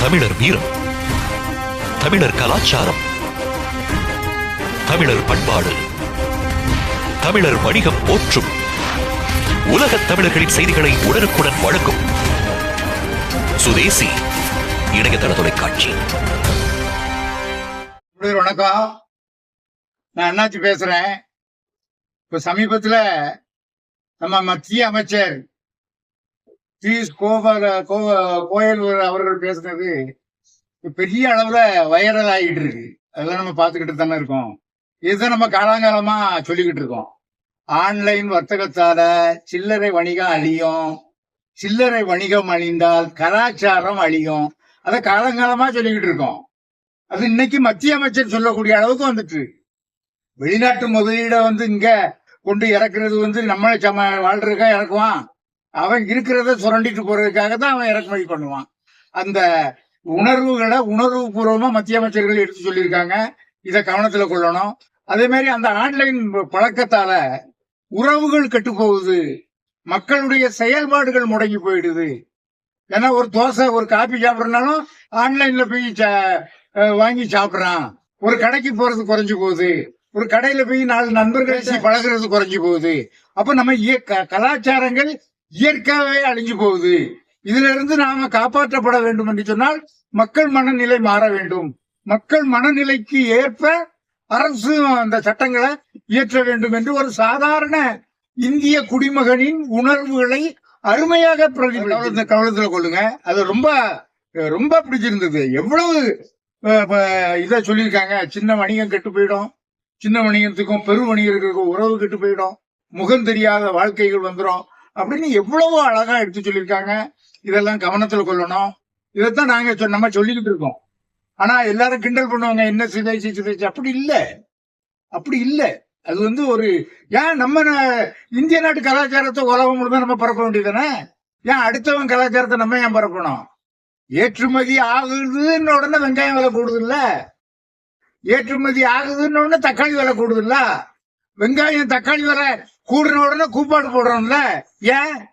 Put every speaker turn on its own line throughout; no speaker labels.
தமிழர் வீரம் தமிழர் கலாச்சாரம் தமிழர் பண்பாடு தமிழர் வணிகம் போற்றும் உலகத் தமிழர்களின் செய்திகளை உடனுக்குடன் வழங்கும் சுதேசி இணையதள தொலைக்காட்சி.
வணக்கம். நான் அண்ணாச்சி பேசுறேன்? இப்ப சமீபத்துல நம்ம மத்திய அமைச்சர் பியூஷ் கோபால கோவ கோயல் அவர்கள் பேசுனது பெரிய அளவுல வைரல் ஆகிட்டு இருக்கு. அதெல்லாம் நம்ம பார்த்துக்கிட்டு தானே இருக்கோம். இதுதான் நம்ம காலாங்காலமா சொல்லிக்கிட்டு இருக்கோம். ஆன்லைன் வர்த்தகத்தால சில்லறை வணிகம் அழியும். சில்லறை வணிகம் அழிந்தால் கலாச்சாரம் அழியும். அதை காலங்காலமா சொல்லிக்கிட்டு இருக்கோம். அது இன்னைக்கு மத்திய அமைச்சர் சொல்லக்கூடிய அளவுக்கு வந்துட்டு. வெளிநாட்டு முதலீட வந்து இங்க கொண்டு இறக்குறது வந்து நம்ம சம வாழ்றதுக்கா இறக்குவான். அவன் இருக்கிறத சுரண்டிட்டு போறதுக்காக தான் அவன் இறக்குமதி பண்ணுவான். அந்த உணர்வுகளை உணர்வு பூர்வமா மத்திய அமைச்சர்கள் எடுத்து சொல்லியிருக்காங்க. இதை கவனத்துல கொள்ளணும். அதே மாதிரி அந்த ஆன்லைன் பழக்கத்தால உறவுகள் கெட்டு போகுது மக்களுடைய செயல்பாடுகள் முடங்கி போயிடுது. ஏன்னா ஒரு தோசை ஒரு காப்பி சாப்பிடறனாலும் ஆன்லைன்ல போய் வாங்கி சாப்பிடுறான். ஒரு கடைக்கு போறது குறைஞ்சு போகுது. ஒரு கடையில போய் நாலு நண்பர்கள் பழகிறது குறைஞ்சு போகுது. அப்ப நம்ம கலாச்சாரங்கள் இயற்கையாகவே அழிஞ்சு போகுது. இதுல இருந்து நாம காப்பாற்றப்பட வேண்டும் என்று சொன்னால் மக்கள் மனநிலை மாற வேண்டும். மக்கள் மனநிலைக்கு ஏற்ப அரசு அந்த சட்டங்களை இயற்ற வேண்டும் என்று ஒரு சாதாரண இந்திய குடிமகனின் உணர்வுகளை அருமையாக பிரதிபலித்து கவனத்துல கொள்ளுங்க. அது ரொம்ப ரொம்ப பிடிச்சிருந்தது. எவ்வளவு இதை சொல்லியிருக்காங்க. சின்ன வணிகம் கெட்டு போயிடும். சின்ன வணிகத்துக்கும் பெரு வணிகர்களுக்கும் உறவு கெட்டு போயிடும். முகம் தெரியாத வாழ்க்கைகள் வந்துடும் அப்படின்னு எவ்வளவு அழகா எடுத்து சொல்லியிருக்காங்க. இதெல்லாம் கவனத்துல கொள்ளணும். இதைத்தான் நாங்க சொ- நம்ம சொல்லிக்கிட்டு இருக்கோம். ஆனா எல்லாரும் கிண்டல் பண்ணுவாங்க என்ன சிதைச்சு சிதைச்சு அப்படி இல்லை. அப்படி இல்லை. அது வந்து ஒரு ஏன் நம்ம இந்திய நாட்டு கலாச்சாரத்தை உலகம் முழுக்க நம்ம பரப்ப வேண்டியதானே ஏன் அடுத்தவன் கலாச்சாரத்தை நம்ம ஏன் பரப்பணும்? ஏற்றுமதி ஆகுதுன்னு உடனே வெங்காயம் விலை கூடுது இல்ல ஏற்றுமதி ஆகுதுன்னு உடனே தக்காளி விலை கூடுது இல்ல வெங்காயம் தக்காளி விலை கூடுன உடனே கூப்பாடு போடுறோம்ல? ஏன்?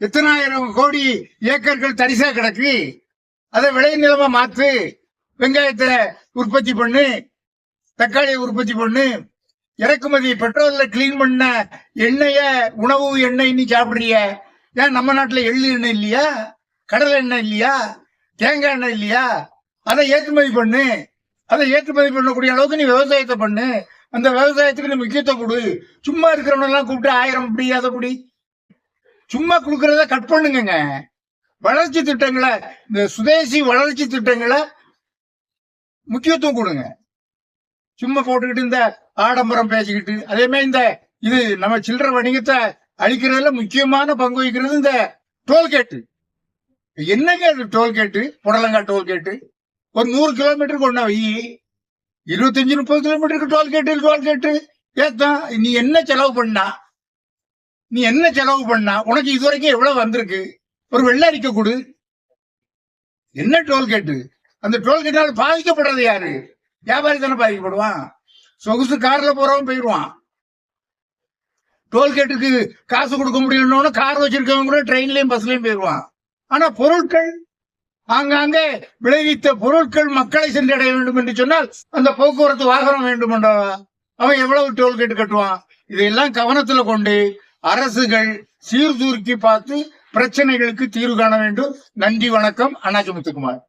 எத்தனாயிரம் கோடி ஏக்கர்கள் தரிசா கிடக்கு. அதை விளை நிலமா மாத்து. வெங்காயத்தை உற்பத்தி பண்ணு. தக்காளியை உற்பத்தி பண்ணு. இறக்குமதி பெட்ரோல்ல கிளீன் பண்ண எண்ணெய உணவு எண்ணெய் நீ சாப்பிடுறிய? ஏன் நம்ம நாட்டுல எள்ளு எண்ணெய் இல்லையா? கடலை எண்ணெய் இல்லையா? தேங்காய் எண்ணெய் இல்லையா? அதை ஏற்றுமதி பண்ணு. அதை ஏற்றுமதி பண்ணக்கூடிய அளவுக்கு நீ விவசாயத்தை பண்ணு. அந்த விவசாயத்துக்கு நீ முக்கியத்துவம் கொடு. சும்மா இருக்கிறவனெல்லாம் கூப்பிட்டு ஆயிரம் இப்படி அதை சும்மா கொடுக்கறத கட் பண்ணுங்க வளர்ச்சி திட்டங்களை இந்த சுதேசி வளர்ச்சி திட்டங்களை முக்கியத்துவம் கொடுங்க. சும்மா போட்டுக்கிட்டு இந்த ஆடம்பரம் பேசிக்கிட்டு அதே மாதிரி இந்த இது நம்ம சில்லறை வணிகத்தை அழிக்கிறதுல முக்கியமான பங்கு வகிக்கிறது இந்த டோல்கேட்டு. என்னங்க அது டோல்கேட்டு? புடலங்கா டோல்கேட்டு. ஒரு நூறு கிலோமீட்டருக்கு ஒண்ணா வை. இருபத்தஞ்சு முப்பது கிலோமீட்டருக்கு டோல்கேட்டு டோல்கேட்டு ஏத்தான் நீ என்ன செலவு பண்ணா? நீ என்ன செலவு பண்ணா? உனக்கு இது வரைக்கும் எவ்வளவு வந்திருக்கு? ஒரு வெள்ளை அறிக்கை கொடு. என்ன டோல்கேட்டு அந்த டோல்கேட்டால் பாதிக்கப்படுறது யாரு? வியாபாரி தானே பாதிக்கப்படுவான். சொகுசு கார்ல போறவன் போயிடுவான். டோல்கேட்டுக்கு காசு கொடுக்க முடியலன்னு கார் வச்சிருக்கவங்க கூட ட்ரெயின்லயும் பஸ்லயும் போயிடுவான். ஆனா பொருட்கள் ஆங்காங்கே விளைவித்த பொருட்கள் மக்களை சென்றடைய வேண்டும் என்று சொன்னால் அந்த போக்குவரத்து வாகனம் வேண்டும் என்றாவா அவன் எவ்வளவு டோல்கேட் கட்டுவான்? இதையெல்லாம் கவனத்துல கொண்டு அரசுகள் சீர்தூக்கி பார்த்து பிரச்சனைகளுக்கு தீர்வு காண வேண்டும். நன்றி வணக்கம். அண்ணாச்சி முத்துக்குமார்